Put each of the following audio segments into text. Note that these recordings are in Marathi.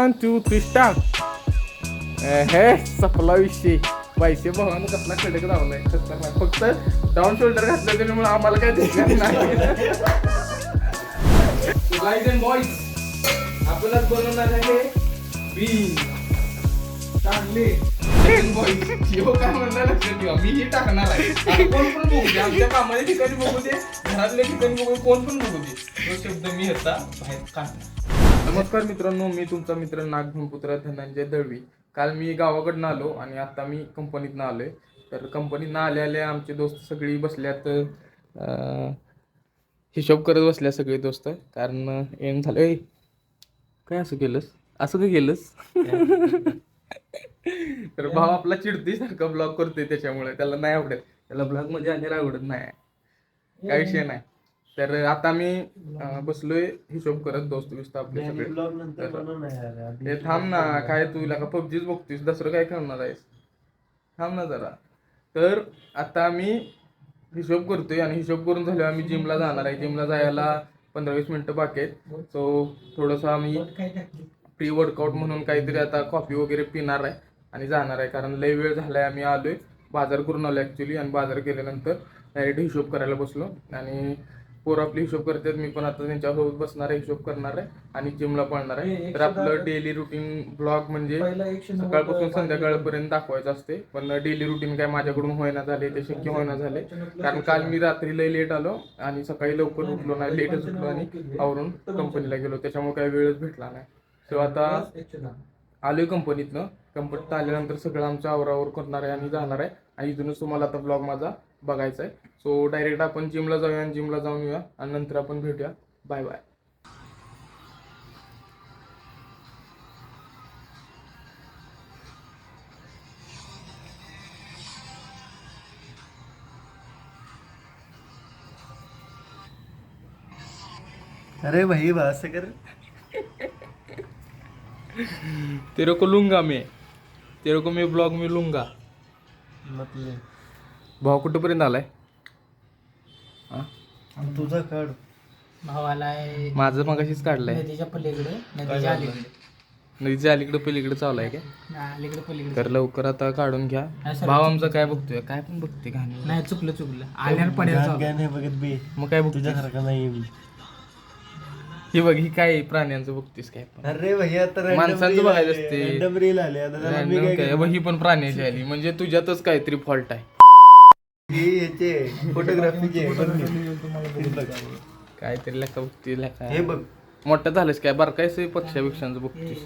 वन टू थ्री स्टार्ट हे सपला विषय. पैसे भावानं कसला खडक लावलाय खतरनाक फक्त डाऊन शोल्डर घातलं त्याच्यामुळे आम्हाला काय दिसणार नाही. गाईज अँड बॉईज आपणच बनवणार आहे बीन चांगले. काय म्हणणार लक्षात ठेवा. मी हे टाकणार आहे. कोण पण बघू दे. आमच्या कामाच्या ठिकाणी बघू दे. घरातल्या ठिकाणी बघू कोण पण बघू दे. तो शब्द मी होता बाहेर काढणार. नमस्कार मित्रांनो मी तुमचा मित्र नागभूमपुत्र धनंजय दळवी. काल मी गावाकडनं आलो आणि आता मी कंपनीतनं आलोय. तर कंपनीतनं आल्या आल्या आमचे दोस्त सगळी बसल्यात हिशोब करत बसल्या सगळे दोस्त. कारण एम झालं ए काय असं केलंस? असं काय केलंस? तर भाऊ आपला चिडते सारखा ब्लॉग करतोय त्याच्यामुळे. त्याला नाही आवडत. त्याला ब्लॉग म्हणजे मध्ये आलेला आवडत नाही. काय विषय नाही. तर आता मी अं, बसलोय हिशोब करत दोस्त बिस्त आपले सगळे. ते थांब ना काय तू का पबजीच बघतोयस? दुसरं काय करणार आहेस? थांब ना जरा. तर आता आम्ही हिशोब करतोय आणि हिशोब करून झाल्यावर आम्ही जिमला जाणार आहे. जिमला जायला पंधरा वीस मिनिटं बाकी आहेत. सो थोडंसं आम्ही प्री वर्कआउट म्हणून काहीतरी आता कॉफी वगैरे पिणार आहे आणि जाणार आहे. कारण लय वेळ झालाय आम्ही आलोय. बाजार करून आलो ॲक्च्युली आणि बाजार केल्यानंतर डायरेक्ट हिशोब करायला बसलो. आणि पोरं आपली हिशोब करतात मी पण आता त्यांच्यासोबत बसणार आहे हिशोब करणार आहे आणि जिमला पळणार आहे. तर आपलं डेली रुटीन ब्लॉग म्हणजे सकाळपासून संध्याकाळपर्यंत दाखवायचं असते. पण डेली रुटीन काय माझ्याकडून होईना झाले ते शक्य होईना झाले. कारण काल मी रात्री लय लेट आलो आणि सकाळी लवकर उठलो नाही लेटच उठलो आणि आवरून कंपनीला गेलो. त्याच्यामुळे काही वेळच भेटला नाही. सो आता आलोय कंपनीतनं कंपनीत आल्यानंतर सगळं आमचं आवरावर करणार आहे आणि जाणार आहे. आणि इथूनच तुम्हाला आता ब्लॉग माझा बघायचा आहे सो डायरेक्ट आपण जिमला जाऊया आणि जिमला जाऊन येऊया. आणि नंतर आपण भेटूया. बाय बाय अरे भाई बस कर. तेरे को लूंगा मैं. तेरे को मैं ब्लॉग में लूंगा. मतलब भाऊ कुठंपर्यंत आलाय? हा? तुझा काढ. भावाला आहे माझं मगाशीच काढलंय. नदीच्या पलीकडे. नदीच्या अलीकडे नदीच्या अलीकडे पलीकडे चालू आहे काय? हा, अलीकडे पलीकडे. तर लवकर आता काढून घ्या. भाव आमचा काय बघतोय? काय पण बघते घाण नाही चुकलं चुकलं. आल्यावर पडेल चालू. काय नाही बघत बे. मग काय बघतोय? तुझ्यासारखा नाही मी. ही बघ ही काय आहे? प्राण्यांचं बघतेस काय पण? अरे भैया तर random माणसांचं reel बघायचं आले, असते. random reel आले. आता त्याला मी Random काय काय? बघ, ही पण प्राण्याची आली. म्हणजे तुझ्यातच काहीतरी फॉल्ट आहे. हे याचे फोटोग्राफीचे काहीतरी लेखा बघते लेखा. हे बघ. मोठं झालंस काय? बरं काय पक्षापेक्षांचं बघतेस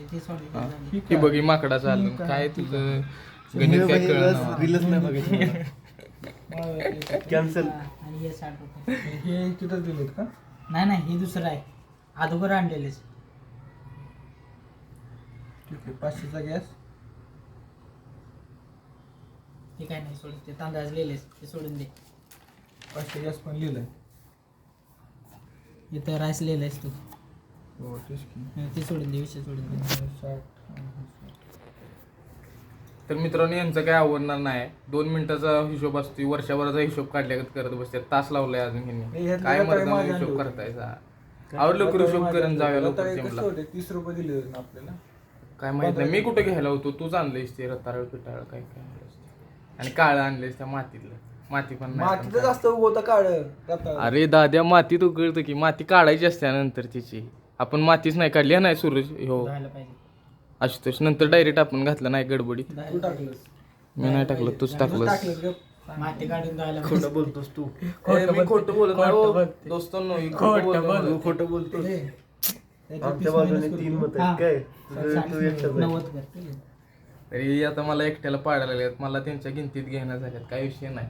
हे- बघ माकडाचं आलं काय तुझं? गणित काय कळणार? रीलच नाही बघायची. कॅन्सल आणि हे साठ रुपये. हे तिथं दिलेत का? नाही नाही हे दुसरं आहे. अगोदर आणलेलेच. पाचशेचा गॅस. ते काय नाही सोडून ते तांदळाच लिहिलेस ते सोडून दे. पाचशे गॅस पण लिहिलंय. इथं राईस लिहिलेस तू. हो तेच की. हं, ते सोडून दे विषय सोडून दे. साठ तर मित्रांनो यांचं काय आवडणार नाही. दोन मिनिटाचा हिशोब असतो वर्षभराचा हिशोब काढल्यागत करत बसतात. तास लावलाय अजून हे ह्यांनी काय मर्दाना माझ्या हिशोब अंगावर? करतायचा आवडलं लवकर हिशोब करून जाऊया लवकर जिमला. तीस रुपये दिले ना आपल्याला. काय माहीत नाही. मी कुठे घ्यायला होतो? तूच आणलंयस ते रताळ पिटाळ काय काय आणलंयस ते. आणि काळं आणलंयस त्या मातीतलं माती पण नाही पण काय. जास्त होतं काळ रताळ. अरे दाद्या मातीत उकळतं की माती काढायची असते नंतर तिची आपण मातीच नाही काढली हा नाही सूरज हो पाहिजे आशुतोष नंतर डायरेक्ट आपण घातलं नाही गडबडीत तू. टाकलंस मी नाही टाकलं तूच टाकलं टाकलं. माती काढून. खोटं बोलतोस तू ए, मी खोटं बोलत नाही खोटं हो. बोलते. दोस्तांनो मी खोटं खोटं बोलत बोल. नाही. तू खोटं बोलतोस त्याचे आमच्या बाजूने तीन. मत. आहेत काय तुझं तू. नव्वद कर तरी आता मला एकट्याला पाडायला लागल्यात मला त्यांच्या गिनतीत घेण्यात झाल्यात काही विषय नाही.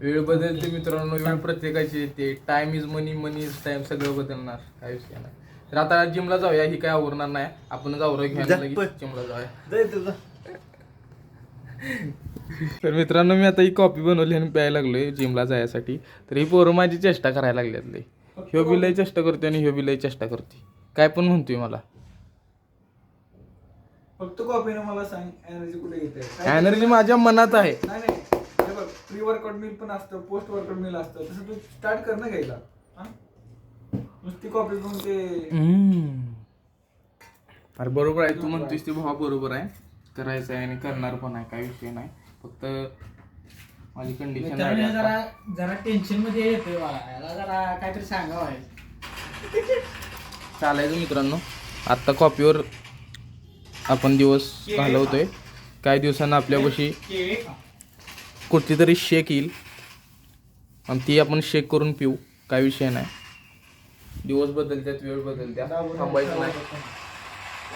वेळ बदलते मित्रांनो. वेळ प्रत्येकाची येते. Time is money money is time सगळं बदलणार. काही विषय नाही. तर आता जिमला जाऊया. ही काय आवरणार नाही. आपण जाऊ घ्यायला लगेच. जिमला जाऊया. तर मित्रांनो मी आता ही कॉफी बनवली आणि प्यायला लागलोय जिमला जायसाठी. तर ही पोरं माझी चेष्टा करायला लागल्यात लय. ह्यो बी लय चेष्टा करते आणि ह्यो बी लय चेष्टा करते काय पण म्हणतोय मला. फक्त कॉपीनं मला सांग एनर्जी कुठे येते? एनर्जी माझ्या मनात आहे. नाही नाही. हे बघ प्री वर्कआउट मिल पण असतं पोस्ट वर्कआउट मिल असतं. तसं तू स्टार्ट कर ना घ्यायला. हा? नुसती कॉपी करून ते हम्म. अरे बरोबर आहे तू म्हणतोयस ते भावा बरोबर आहे. करायचं आहे आणि करणार पण आहे काय विषय नाही. फक्त माझी कंडिशन मित्रांनो हे जरा जरा टेन्शनमध्ये येतोय मला याला जरा काहीतरी सांगावं आहे. चालायचं मित्रांनो. आत्ता कॉपीवर आपण दिवस घालवतोय. काही दिवसांना आपल्यापाशी. कुठली तरी शेक येईल. आणि ती आपण शेक करून पिऊ काय विषय नाही. दिवस बदलतात वेळ बदलत्या. थांबायचं नाही.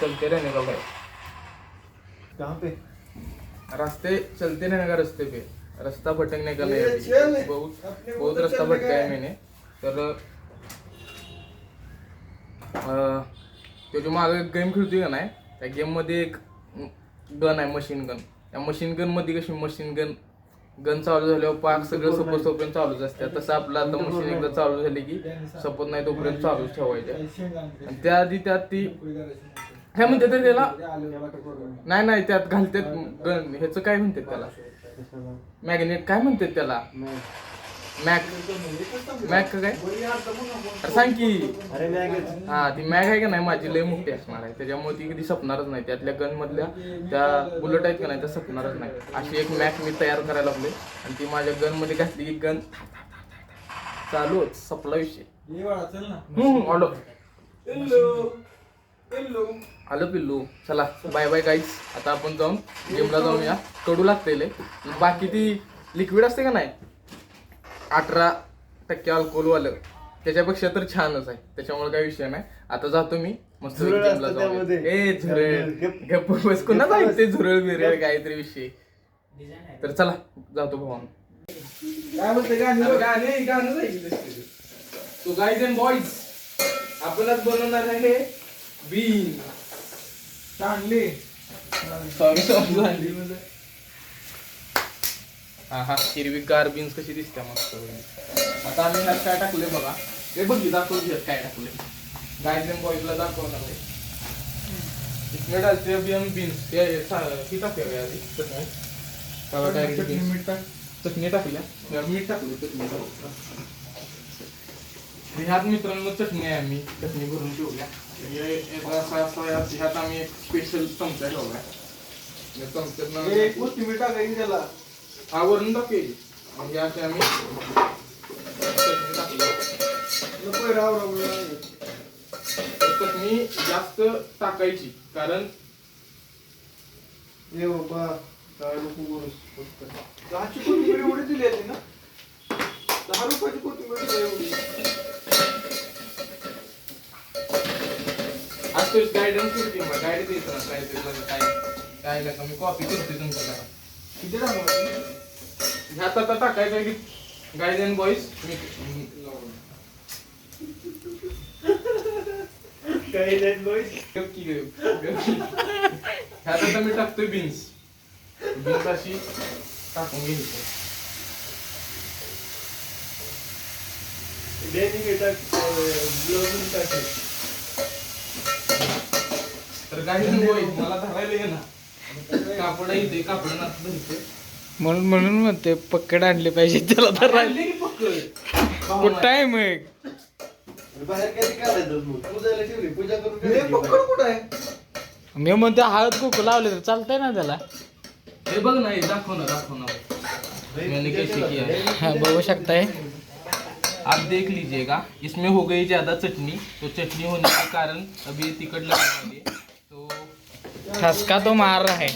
चलते रहने का भाई कहाँ पे? रास्ते चलते रहने का रस्ते पे. रास्ता भटकने का नहीं। बहुत को बहुत तो रास्ता भटका का है है। मैंने. तर तो जो मागे गेम खेळतोय का नाही? त्या गेममध्ये एक गन आहे मशीन गन त्या मशीन गनमध्ये कशी मशीन गन गन चालू झाल्यावर पाक सगळं सपोज तोपर्यंत चालूच असते. तसं आपलं आता मशीन एकदा चालू झाली की सपोज नाही तोपर्यंत चालूच ठेवायचं आणि त्याआधी त्यात ती काय म्हणते तर त्याला नाही नाही त्यात घालतात गन ह्याचं काय म्हणतात त्याला? मॅग्नेट काय म्हणतात त्याला? मॅक. मॅक का काय? अरे सांग की. अरे हा ती मॅग आहे का नाही? माझी लय मोठी असणार आहे त्याच्यामुळे ती कधी सपणारच नाही. त्यातल्या गन मधल्या त्या बुलेट आहेत का नाही त्या सपणारच नाही. अशी एक मॅक मी तयार करायला लागले आणि ती माझ्या गनमध्ये घातली की गन चालूच सपला विषय. चल आलो हॅलो हॅलो आलं पिल्लू. चला बाय बाय गाईज आता आपण जाऊन जिमला जाऊया. कडू लागते लय. बाकी ती लिक्विड असते का नाही? अठरा टक्के अल्कोहोलवालं त्याच्यापेक्षा तर छानच आहे. त्याच्यामुळे काही विषय नाही. आता जातो मी. मस्त झुरळ जिमला असतं जाऊन त्यामध्ये. ए झुरळ. गप. गप्प बस. कुणाच ऐकते झुरळ बिरळ काहीतरी विषय? तर चला जातो भावान काय म्हणते गाणी गाणे तो. गाईज अँड बॉईज आपणच बनवणार आहे बीन चांगली. सॉरी सॉरी हा हा हिरवी गार बीन्स कशी दिसते मस्त आता आम्ही ह्यात काय टाकले बघा. हे बघी दाखवून घेत काय टाकले गायझन बॉईजला दाखवणार आहे. इसमें डालते बीन्स हे हे सा- ही टाकूया आधी चटणी. त्याला चटणी. मीठ टाक. चटणी टाकल्या. मीठ टाकली चटणी ह्यात मित्रांनो चटणी आहे आम्ही. चटणी भरून ठेवल्या. हे ह्यात आम्ही एक स्पेशल चमचा ठेवलाय. या चमच्यातनं ए कोथिंबीर टाकायची त्याला. हा वरून टाकेल म्हणजे असे आम्ही चटणी जास्त टाकायची कारण ए बाबा काय नको दहाची कोथिंबीर एवढी दिली आहे ना? दहा रुपयाची कोथिंबीर दिली एवढी. आज तो गायडन्स करते मग गाईड ना काय काय काय नका मी कॉपी करते तुमच्या किती टाकायचं ह्यात आता टाकायचं की गाईड अँड बॉईज काही नाही boys. ह्यात आता मी टाकतोय बीन्स बीन्स अशी टाकून घ्यायची. टाकेल तर अँड बॉईज मला धरायला ये ना. कापड इथे कापड नाच धरते म्हणून म्हणून म्हणते पक्कड आणले पाहिजे त्याला तर. पकड. कुठं आहे मग? हे. पकड मी म्हणते हळद कुकू लावले तर चालतंय ना त्याला. हे बघ ना हे दाखव ना दाखव ना. मैंने कैसे किया है बघू शकताय. आप देख लीजिएगा इसमें हो गई ज्यादा चटनी तो चटनी होने के कारण अभी तिकट है तो ठसका तो मार रहा है।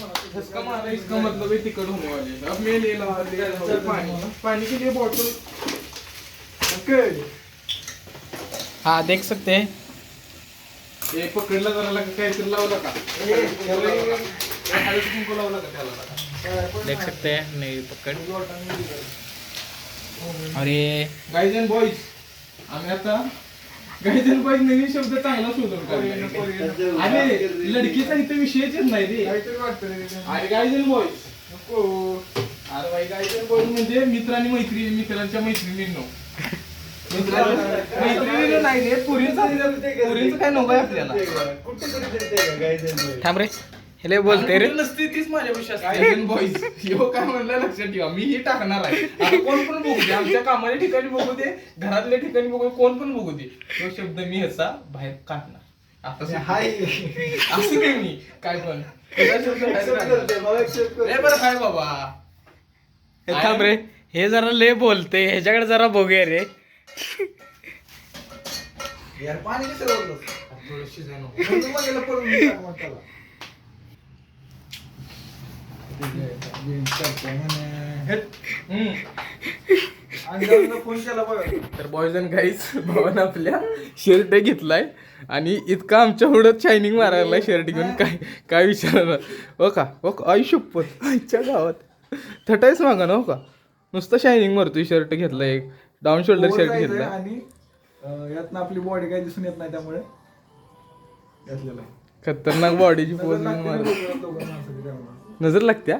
माना इसका मतलब है तिकट होने वाली है। अब मैं ले ला ले पानी। पानी के लिए बॉटल पकड हाँ देख सकते हैं। हे पकडला जरा लागा काहीतरी लावला का कुंकू लावला का त्याला देख सकते हैं नहीं पकड़। और ये गाईज अँड बॉईज आम्ही आता अँड बॉईज नवीन शब्द चांगला शोधून काढलाय. अरे लडकीचा इथे विषयच येत नाही रे. काहीतरी वाटतं. अरे अँड बॉईज नको. अरे बाई अँड बॉईज म्हणजे मित्र आणि मैत्री मित्रांच्या मैत्रिणींनो. मैत्रिणीनं नाही रे पुरीचं पुरीचं काय नको आहे आपल्याला? कुठे. थांब रे. हेले बोलते रे. नसती तीच माझ्यापेक्षा गाईज बॉईज ह्यो काय म्हणलं लक्षात ठेवा. मी ही टाकणार आहे. आता कोण पण बघू दे. आमच्या कामाच्या ठिकाणी बघू दे. घरातल्या ठिकाणी बघू दे, कोण पण बघू दे. तो शब्द मी ह्याचा बाहेर काढणार. आता सुट्टी. हाय. असं काय मी काय पण. शब्द बाहेर. लय बरं काय बाबा. हे थांब रे. हे जरा लय बोलते ह्याच्याकडे जरा बघूया रे. यार पाणी कसं ओरलं थोडं शिजायला मग मी त्याला. हम्म. आणि जाऊन फोन केला बघा तर बॉयज अँड गाईज भावानं आपल्या शर्ट घेतलाय आणि इतका आमच्या हुडत शायनिंग मारायला शर्ट घेऊन काय काय विचारणार? हो का? हो का? आई शपथ आईच्या गावात. थटायच मागा ना हो का? नुसतं शायनिंग मारतोय शर्ट घेतलाय एक. डाऊन शोल्डर शर्ट घेतलाय आणि यातनं आपली बॉडी काही दिसून येत नाही त्यामुळे. खतरनाक बॉडीची पोज लागते नजर लागत्या.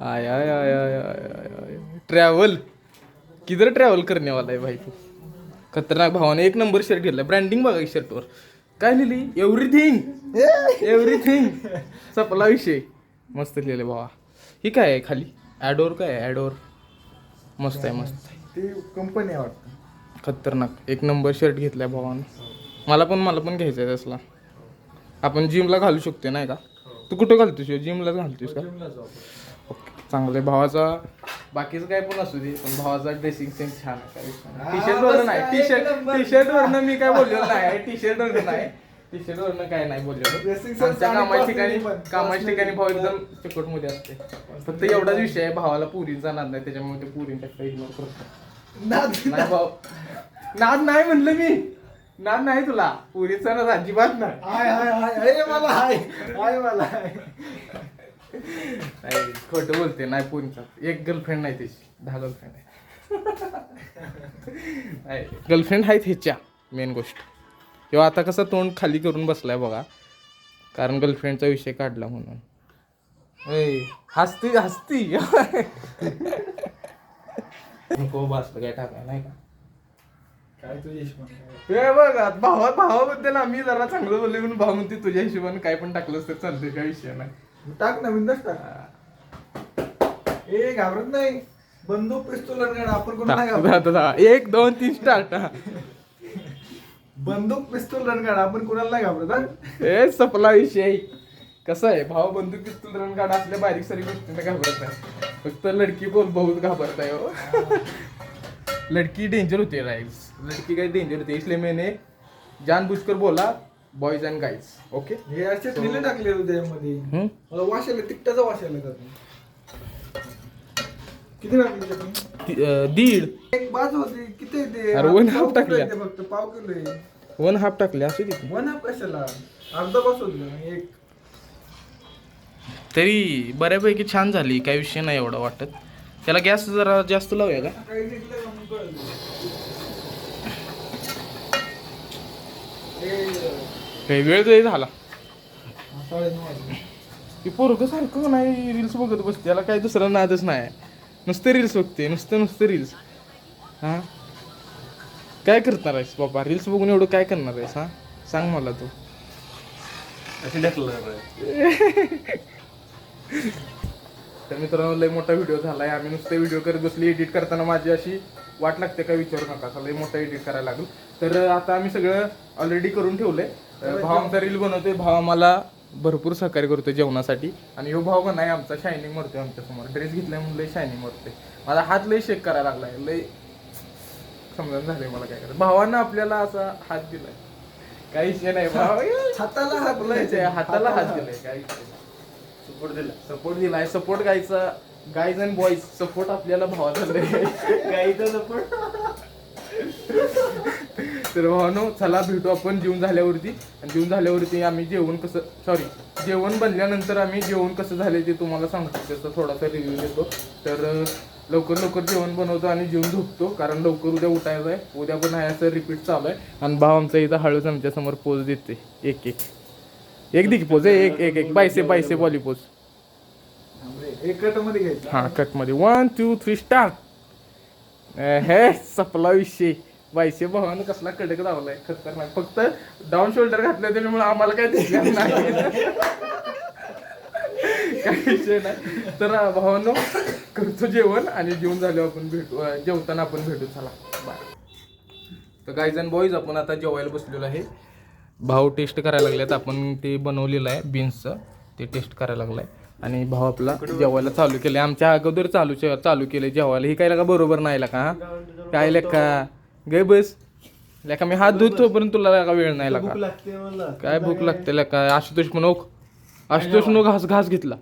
I I I I I I travel किधर ट्रॅव्हल करणे वाला आहे भाई तू? खतरनाक भावाने एक नंबर शर्ट घेतलाय. ब्रँडिंग बघा शर्टवर काय लिहिली एव्हरीथिंग एव्हरीथिंग सपला विषय. मस्त लिहिले भावा. ही काय आहे खाली? ॲडोर काय आहे? ॲडोर मस्त आहे मस्त आहे. ती कंपनी आहे वाटतं. खतरनाक. एक नंबर शर्ट घेतलाय भावानं. मला पण मला पण घ्यायचा आहे तसला. आपण जिमला घालू शकतो नाही का? तू कुठं घालतोस जिमला घालतोस का? जिमला जाऊ आपण. ओके चांगलं आहे भावाचा बाकीचं काय पण असू दे पण भावाचा ड्रेसिंग सेन्स छान आहे. हा, टी शर्ट वरनं नाही. काय, टी शर्ट. टी शर्ट वरनं मी काय बोललेलो नाही टी शर्ट वरनं नाही. टी शर्ट वरनं काय नाही Dressing sense आमच्या आणि कामाच्या ठिकाणी पण. कामाच्या ठिकाणी भाऊ एकदम. चिकटमध्ये असते. फक्त एवढाच विषय आहे भावाला पुरींचा नाद नाही. त्याच्यामुळे ते पुरींच्या इग्नोर करतो नाद- नाही भाऊ. नाद नाही म्हणलं मी. नाद नाही तुला. पुरीचा नाद अजिबात नाही. हाय हाय हाय. अरे मला हाय. हाय मला हाय. नाही खोटं बोलते नाही पुरीचा एक गर्लफ्रेंड नाही त्याची. दहा गर्लफ्रेंड आहे. गर्लफ्रेंड आहेत ह्याच्या मेन गोष्ट. किंवा आता कसं तोंड खाली करून बसलाय बघा. कारण गर्लफ्रेंडचा विषय काढला म्हणून. हसती हसती. नको बसलं काय टाकाय नाही का? काय तुझ्या हिशोबाने हे बघ भावा भावाबद्दल आम्ही जरा चांगलं बोलले म्हणून भाव म्हणते तुझ्या हिशोबाने काय पण टाकलंस तर चालतंय काय विषय नाही. टाक ना बिंदास टाक. ए घाबरत नाही. बंदूक पिस्तूल आणि गाडा आपण कोण नाही घाबरत? आता- एक दोन तीन स्टार्ट. बंदूक पिस्तूल रणगाड आपण कुणाला नाही घाबरत हा? ए सपला विषय. कसं आहे? भाव बंदूक पिस्तूल रन गाडा असल्या बारीक सारी गोष्टींना घाबरत नाही फक्त लडकी बोल बहुत घाबरत आहे हो. लडकी डेंजर होती राईज. लडकी काही डेंजर होती. इसलिए मैंने जानबूझकर बोला बॉयज अँड गाईज ओके हे असे ठेले टाकले होते यामध्ये हम्म? मला तिकटाचा त्यातून किती टाकली चटणी ती- अं, दीड. एक बाज होती किती अरे वन पाव हाफ किलो टाकल्या. येते फक्त पाव किलो आहे. वन हाफ टाकले असू दे वन हाफ कशाला? अर्धा बास होती एक. तरी बऱ्यापैकी छान झाली काही विषय नाही एवढा वाटत. त्याला गॅस जरा जास्त लावूया का? काही घेतलं का? मग कळलं. हे, काही वेळ जरी झाला. की पोरग सारखं नाही रील्स बघत बसते. त्याला काही दुसरा नादच नाही. नुसतं रील्स बघते नुसतं नुसतं रील्स हा? काय करणार आहेस बाबा? रील्स बघून एवढं काय करणार आहेस हा? सांग मला तू. तर मित्रांनो लय मोठा व्हिडिओ झालाय. आम्ही नुसते व्हिडिओ करत बसली. एडिट करताना माझी अशी वाट लागते काय विचारू नका असा लय मोठा एडिट करायला लागेल. तर आता आम्ही सगळं ऑलरेडी करून ठेवलंय. भाव आमचा रील बनवतोय भाव आम्हाला भरपूर सहकार्य करतोय जेवणासाठी. आणि ह्यो भाव पण आहे आमचा शायनिंग मारतोय आमच्यासमोर. ड्रेस घेतलाय म्हणून लय शायनिंग मारतोय माझा हात लय शेक करायला लागलाय लय समजून झालंय मला काय करायचं. भावानं आपल्याला असा हात दिलाय. काही विषय नाही भाव हाताला हात हाताला हात दिलाय काही Support दिला. सपोर्ट दिलाय. सपोर्ट गायचा गाईज अँड बॉईज सपोर्ट आपल्याला भावाचा गाईचा support. तर भावानो चला भेटू आपण जेवण झाल्यावरती. आणि जेवण झाल्यावरती आम्ही जेवण कसं सॉरी जेवण बनल्यानंतर आम्ही जेवण कसं झाले ते तुम्हाला सांगतो. त्याचा थोडासा रिव्ह्यू देतो. तर लवकर लवकर जेवण बनवतो आणि जेवण झोपतो. कारण लवकर उद्या उठायचं आहे. उद्या पण आहे असं रिपीट चालू आहे. आणि भाव आमचा इथं हळूच आमच्यासमोर पोज देते एक एक. एक दिकी पोज एक एक एक. बायसे बायसे बॉली पोज एक कटमध्ये घ्यायचं हा कटमध्ये वन टू थ्री स्टार्ट हे सपला विषय. बायसे भावानं कसला कडक लावलाय खतरनाक फक्त डाऊन शोल्डर घातलं त्याच्यामुळे आम्हाला काय दिसलं नाही. काही विषय नाही. तर भावानो करतो जेवण आणि जेवण झाल्यावर आपण भेटू. जेवताना आपण भेटू. चला. बाय तर गाईज अँड बॉईज आपण आता जेवायला बसलेलो आहे. भाऊ टेस्ट करायला लागलेत. आपण ते बनवलेलं आहे बीन्सचं ते टेस्ट करायला लागलाय. आणि भाऊ आपला जेवायला चालू केलंय आमच्या अगोदर चालू चालू केलंय जेवायला. ही काय का बरोबर नाही का हा? काय लेका? गे बस. लेका मी हात धुतो पण तुला लेका वेळ नाही लागा काय भूक लागते लेका? आशुतोष म्हणूक आशुतोष नो घास घास घेतला.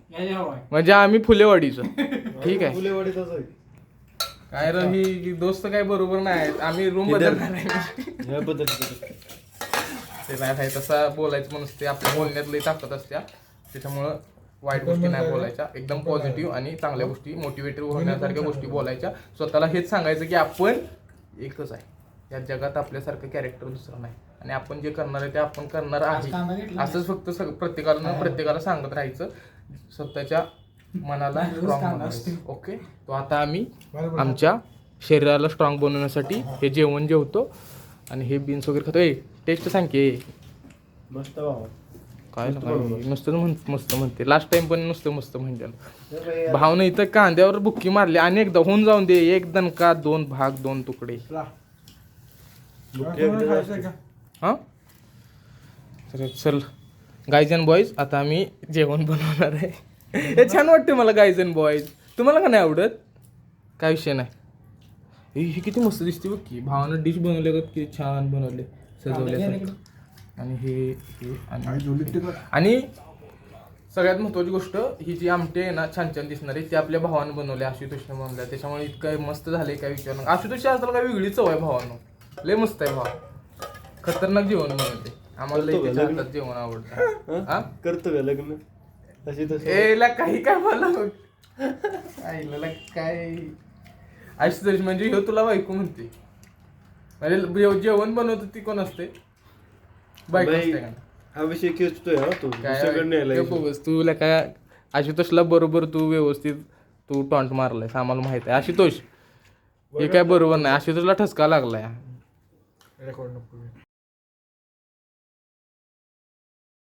म्हणजे आम्ही फुलेवाडीचं. ठीक आहे. फुलेवाडीतच आहे. काय र ही दोस्त काय बरोबर नाही आम्ही रूम बदलणार आहे. ते नाही तसा बोलायचं म्हणून ते आपल्या बोलण्यात लई ताकद असत्या. त्याच्यामुळं वाईट गोष्टी नाही बोलायच्या एकदम पॉझिटिव्ह आणि चांगल्या गोष्टी मोटिवेटिव्ह होण्यासारख्या गोष्टी बोलायच्या. स्वतःला हेच सांगायचं की आपण एकच आहे. या जगात आपल्यासारखं कॅरेक्टर दुसरं नाही. आणि आपण जे करणार आहे ते आपण करणार आहे. असंच फक्त सग- प्रत्येकाला प्रत्येकाला सांगत राहायचं. स्वतःच्या मनाला स्ट्रॉंग. ओके? तो आता आम्ही आमच्या शरीराला स्ट्रॉंग बनवण्यासाठी हे. जेवण जेवतो. आणि हे बीन्स वगैरे खातो. ए टेस्ट सांग की. मस्त भावा काय ना काय नुसतं म्हण मस्त म्हणते. लास्ट टाइम पण नुसतं मस्त म्हणते भावनं इथं कांद्यावर बुक्की मारली आणि एकदा होऊन जाऊन दे. एक दणका दोन भाग दोन तुकडे. हा तर चल. गाईज अँड बॉईज आता आम्ही जेवण बनवणार आहे. हे छान वाटते मला गाईज अँड बॉईज तुम्हाला का नाही आवडत? काय विषय नाही. हे हे किती मस्त दिसते बघ की. भावानं डिश बनवले का किती छान बनवले सजवल्यासारखं. आणि हे हे आणि आणि सगळ्यात महत्वाची गोष्ट ही जी आमटी आहे ना छान छान दिसणारी ती आपल्या भावानं बनवली आशुतोषने बनवल्या त्याच्यामुळे इतकं मस्त झालंय काय विचार नका आशुतोष असताना काय वेगळी चव आहे भावानं. लय मस्त आहे भाव. खतरनाक जेवण बनवते. आम्हाला? हातात जेवण आवडतं. हा? हा? करतो का लग्न. अशी तशी ए ला काही काय मला आईला काय? आशुतोष म्हणजे ह्यो तुला बायको म्हणते. म्हणजे जेव- जेवण बनवतं ती कोण असते? बायको बाई, असते का? हा विषय खेचतोय हा तू. काय दुसरीकडे न्यायला ते बोगस तुला काय आशुतोषला बरोबर तू व्यवस्थित तू टॉन्ट मारलायस आम्हाला माहीत आहे. आशुतोष हे काय बरोबर नाही. आशुतोषला ठसका लागलाय. रेकॉर्ड नको.